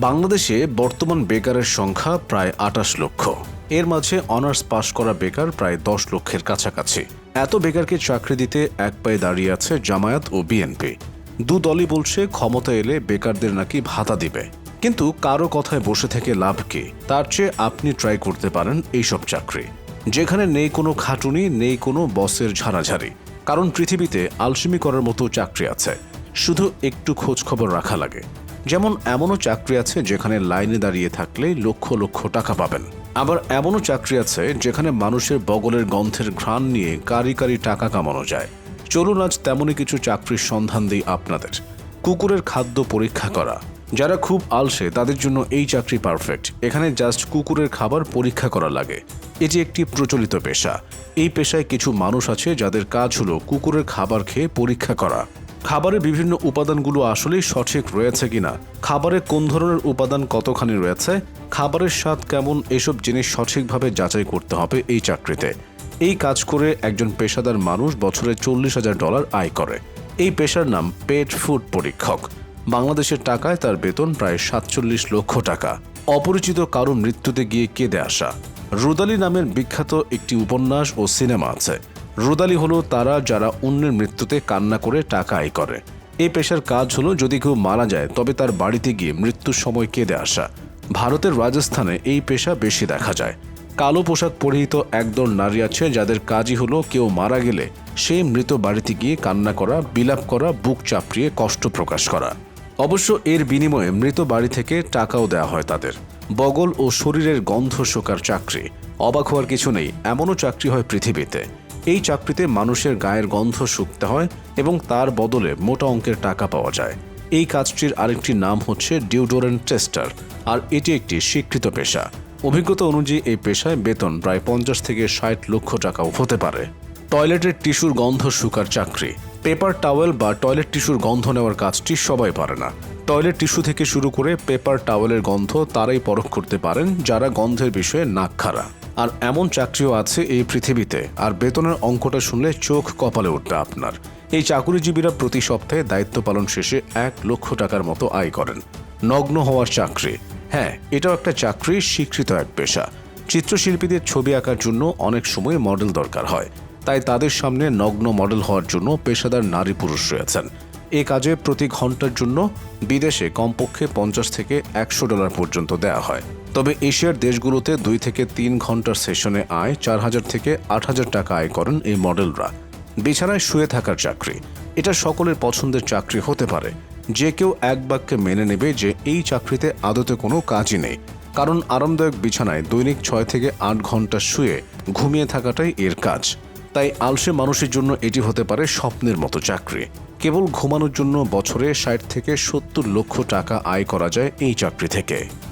বাংলাদেশে বর্তমান বেকারের সংখ্যা প্রায় আটাশ লক্ষ। এর মাঝে অনার্স পাশ করা বেকার প্রায় দশ লক্ষের কাছাকাছি। এত বেকারকে চাকরি দিতে এক পায়ে দাঁড়িয়ে আছে জামায়াত ও বিএনপি। দু দলই বলছে ক্ষমতা এলে বেকারদের নাকি ভাতা দিবে। কিন্তু কারও কথায় বসে থেকে লাভ কি? তার চেয়ে আপনি ট্রাই করতে পারেন এইসব চাকরি। যেখানে নেই কোনো খাটুনি, নেই কোনো বসের ঝাড়াঝাড়ি। কারণ পৃথিবীতে আলসেমি করার মতো চাকরি আছে। শুধু একটু খোঁজ খবর রাখা লাগে। যেমন এমনও চাকরি আছে যেখানে লাইনে দাঁড়িয়ে থাকলে লক্ষ লক্ষ টাকা পাবেন। আবার এমনও চাকরি আছে যেখানে মানুষের বগলের গন্ধের ঘ্রাণ নিয়ে কারি কারি টাকা কামানো যায়। চলুন আজ তেমনই কিছু চাকরির সন্ধান দিই আপনাদের। কুকুরের খাদ্য পরীক্ষা করা। যারা খুব আলসে, তাদের জন্য এই চাকরি পারফেক্ট। এখানে জাস্ট কুকুরের খাবার পরীক্ষা করা লাগে। এটি একটি প্রচলিত পেশা। এই পেশায় কিছু মানুষ আছে যাদের কাজ হলো কুকুরের খাবার খেয়ে পরীক্ষা করা। খাবারের বিভিন্ন উপাদানগুলো আসলেই সঠিক রয়েছে কিনা? খাবারে কোন ধরনের উপাদান কতখানি রয়েছে? খাবারের স্বাদ কেমন? এসব জিনিস সঠিকভাবে যাচাই করতে হবে এই চাকরিতে। এই কাজ করে একজন পেশাদার মানুষ বছরে চল্লিশ হাজার ডলার আয় করে। এই পেশার নাম পেট ফুড পরীক্ষক। বাংলাদেশের টাকায় তার বেতন প্রায় সাতচল্লিশ লক্ষ টাকা। অপরিচিত কারও মৃত্যুতে গিয়ে কেঁদে আসা। রুদালি নামের বিখ্যাত একটি উপন্যাস ও সিনেমা আছে। রুদালি হলো তারা যারা অন্যের মৃত্যুতে কান্না করে টাকা আয় করে। এই পেশার কাজ হলো যদি কেউ মারা যায়, তবে তার বাড়িতে গিয়ে মৃত্যুর সময় কেঁদে আসা। ভারতের রাজস্থানে এই পেশা বেশি দেখা যায়। কালো পোশাক পরিহিত একদল নারী আছে যাদের কাজই হলো কেউ মারা গেলে সেই মৃত বাড়িতে গিয়ে কান্না করা, বিলাপ করা, বুক চাপড়িয়ে কষ্ট প্রকাশ করা। অবশ্য এর বিনিময়ে মৃত বাড়ি থেকে টাকাও দেওয়া হয় তাদের। বগল ও শরীরের গন্ধ শোকার চাকরি। অবাক হওয়ার কিছু নেই, এমনও চাকরি হয় পৃথিবীতে। এই চাকরিতে মানুষের গায়ের গন্ধ শুকতে হয় এবং তার বদলে মোটা অঙ্কের টাকা পাওয়া যায়। এই কাজটির আরেকটি নাম হচ্ছে ডিউডোরেন্ট টেস্টার, আর এটি একটি স্বীকৃত পেশা। অভিজ্ঞতা অনুযায়ী এই পেশায় বেতন প্রায় পঞ্চাশ থেকে ষাট লক্ষ টাকাও হতে পারে। টয়লেটের টিস্যুর গন্ধ শুকার চাকরি। পেপার টাওয়েল বা টয়লেট টিস্যুর গন্ধ নেওয়ার কাজটি সবাই পারে না। টয়লেট টিস্যু থেকে শুরু করে পেপার টাওয়েলের গন্ধ তারাই পরখ করতে পারেন যারা গন্ধের বিষয়ে নাক খাড়া। আর এমন চাকরিও আছে এই পৃথিবীতে। আর বেতনের অঙ্কটা শুনলে চোখ কপালে উঠবে আপনার। এই চাকুরিজীবীরা প্রতি সপ্তাহে দায়িত্ব পালন শেষে এক লক্ষ টাকার মতো আয় করেন। নগ্ন হওয়ার চাকরি। হ্যাঁ এটাও একটা চাকরি স্বীকৃত এক পেশা। চিত্রশিল্পীদের ছবি আঁকার জন্য অনেক সময় মডেল দরকার হয়। তাই তাদের সামনে নগ্ন মডেল হওয়ার জন্য পেশাদার নারী পুরুষ রয়েছেন। এ কাজে প্রতি ঘণ্টার জন্য বিদেশে কমপক্ষে পঞ্চাশ থেকে একশো ডলার পর্যন্ত দেওয়া হয়। তবে এশিয়ার দেশগুলোতে দুই থেকে তিন ঘণ্টার সেশনে আয় চার হাজার থেকে আট হাজার টাকা আয় করেন এই মডেলরা। বিছানায় শুয়ে থাকার চাকরি। এটা সকলের পছন্দের চাকরি হতে পারে। যে কেউ এক বাক্যে মেনে নেবে যে এই চাকরিতে আদতে কোনো কাজই নেই। কারণ আরামদায়ক বিছানায় দৈনিক ছয় থেকে আট ঘণ্টা শুয়ে ঘুমিয়ে থাকাটাই এর কাজ। তাই আলসে মানুষের জন্য এটি হতে পারে স্বপ্নের মতো চাকরি। কেবল ঘুমানোর জন্য বছরে ষাট থেকে সত্তর লক্ষ টাকা আয় করা যায় এই চাকরি থেকে।